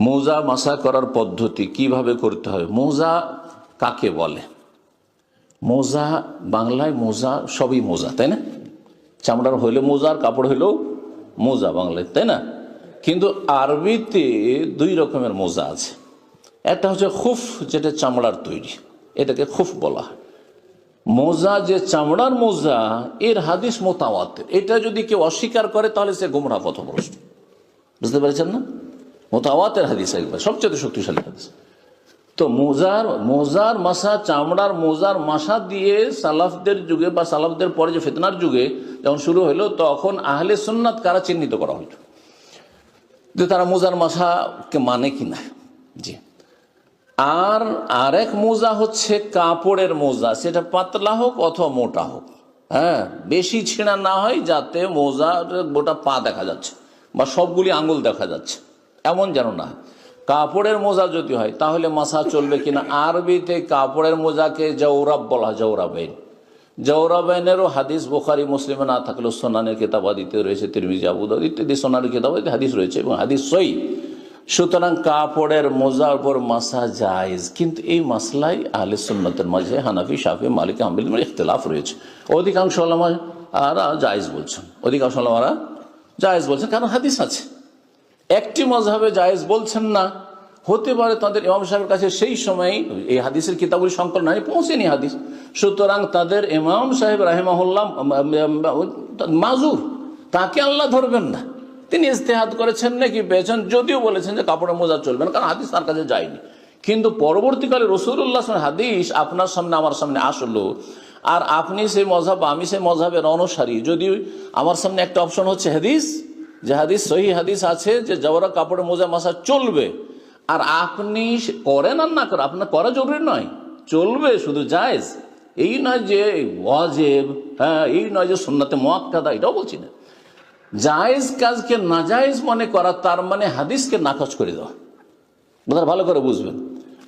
মোজা মাসা করার পদ্ধতি কীভাবে করতে হবে মোজা কাকে বলে? মোজা, বাংলায় মোজা সবই মোজা, তাই না? চামড়ার হইলে মোজা আর কাপড় হইলেও মোজা বাংলায়, তাই না? কিন্তু আরবিতে দুই রকমের মোজা আছে। একটা হচ্ছে খুফ, যেটা চামড়ার তৈরি। এটাকে খুফ বলা মোজা যে চামড়ার মোজা, এর হাদিস মোতাওয়াতের এটা যদি কেউ অস্বীকার করে, তাহলে সে গোমরা পথভ্রষ্ট। বুঝতে পেরেছেন না? মোতাওয়াতের হাদিস একবার সবচেয়ে শক্তিশালী হাদিস। তো মোজার মোজার মাসা, চামড়ার মোজার মাসা দিয়ে সালাফদের যুগে বা সালাফদের পরে যে ফেতনার যুগে যখন শুরু হলো, তখন আহলে সুন্নাত কারা চিহ্নিত করা হলো যে তারা মোজার মাসাকে মানে কি না জি। আর আরেক মোজা হচ্ছে কাপড়ের মোজা, সেটা পাতলা হোক অথবা মোটা হোক। হ্যাঁ বেশি ছেঁড়া না হয়, যাতে মোজার গোটা পা দেখা যাচ্ছে বা সবগুলি আঙুল দেখা যাচ্ছে। এমন যেন না। কাপড়ের মোজা যদি হয়, তাহলে মাসা চলবে কিনা? আরবিতে কাপড়ের মোজাকে জৌরাব বলা জৌরাবাইন জৌরাবাইনেরও হাদিস বোখারি, মুসলিমে না থাকলেও সোনানের কেতাবাদিতে রয়েছে, তিরমিজি আবুদাউদ ইত্যাদি সোনানের কেতাবাদিতে হাদিস রয়েছে এবং হাদিস সই সুতরাং কাপড়ের মোজার উপর মাসা জায়েজ। কিন্তু এই মাসলাই আহলে সুন্নতের মাঝে হানাফি সাফি মালিক আহমিল ইখতলাফ রয়েছে। অধিকাংশ আলামারা জায়েজ বলছেন। অধিকাংশ আলামারা জায়েজ বলছেন, কারণ হাদিস আছে। একটি মজহাবে জায়েজ বলছেন না। হতে পারে তাদের ইমাম সাহেবের কাছে সেই সময় এই হাদিসের কিতাবগুলি সংকলন হয় পৌঁছেনি হাদিস। সুতরাং তাদের ইমাম সাহেব রাহেমাহুল্লাহ মাজুর। তাকে আল্লাহ ধরবেন না। তিনি ইস্তেহাত করেছেন নাকি পেয়েছেন, যদিও বলেছেন যে কাপড়ে মোজা চলবে না, কারণ হাদিস তার কাছে যায়নি। কিন্তু পরবর্তীকালে রসুল্লাহ হাদিস আপনার সামনে, আমার সামনে আসলো। আর আপনি সেই মজাব আমি সেই মজাবের অনুসারী। যদি আমার সামনে একটা অপশন হচ্ছে হাদিস যে হাদিস, সহি হাদিস আছে যে জবরা কাপড়ে মোজা মাসা চলবে। আর আপনি করেন আর না করেন, আপনার করা জরুরি নয়। চলবে, শুধু জায়েজ। এই নয় যে ওয়াজেব হ্যাঁ এই নয় যে সুন্নাতে মোয়াক্কাদা, এটাও বলছি না। জায়েজ কাজকে নাজায়েজ মনে করা, তার মানে হাদিসকে নাকচ করে দেওয়া। বোধহয় ভালো করে বুঝবেন।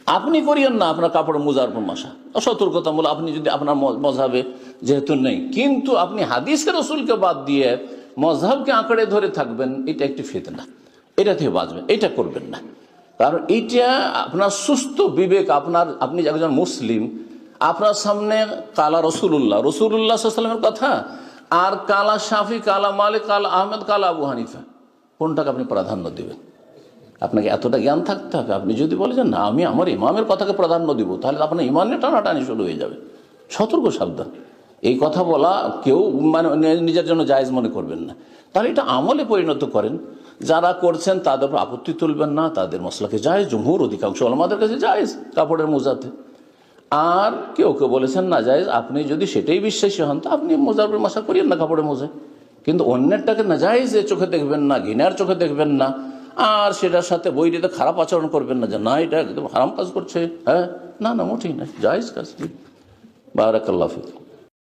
আপনি করিয়েন না আপনার কাপড় মোজার উপর মশা সতর্কতামূলক আপনি যদি আপনার মজাবে যেহেতু নেই। কিন্তু আপনি হাদিসের রসুলকে বাদ দিয়ে মজাবকে আঁকড়ে ধরে থাকবেন, এটা একটি ফেতনা। এটা থেকে বাঁচবেন এটা করবেন না। কারণ এইটা আপনার সুস্থ বিবেক, আপনার, আপনি একজন মুসলিম, আপনার সামনে কালা রসুল্লাহ রসুল্লাহ কথা, আর কালা শাফি, কালা মালিক, কালা আহমেদ, কালা আবু হানিফা। কোনটাকে আপনি প্রাধান্য দেবেন? আপনাকে এতটা জ্ঞান থাকতে হবে। আপনি যদি বলেন যে না, আমি আমার ইমামের কথাকে প্রাধান্য দিব, তাহলে আপনার ইমানের টানাটানি শুরু হয়ে যাবে। সতর্ক সাবধান। এই কথা বলা কেউ মানে নিজের জন্য জায়েজ মনে করবেন না। তাহলে এটা আমলে পরিণত করেন। যারা করছেন তাদের আপত্তি তুলবেন না, তাদের মশলাকে যায় জমহুর অধিকাংশ আমাদের কাছে জায়েজ, কাপড়ের মোজাতে। আর কেউ কেউ বলেছেন না যায় আপনি যদি সেটাই বিশ্বাসী হন, তো আপনি মোজার উপর মশা করিয়েন না কাপড়ের মোজায়। কিন্তু অন্যেরটাকে না যায় যে চোখে দেখবেন না, ঘৃণার চোখে দেখবেন না। আর সেটার সাথে বইটিতে খারাপ আচরণ করবেন না যে, না, এটা একদম হারাম কাজ করছে। হ্যাঁ? না না, মোটেই না। জায়েজ কাজ বারাকাল্লাহ ফিক।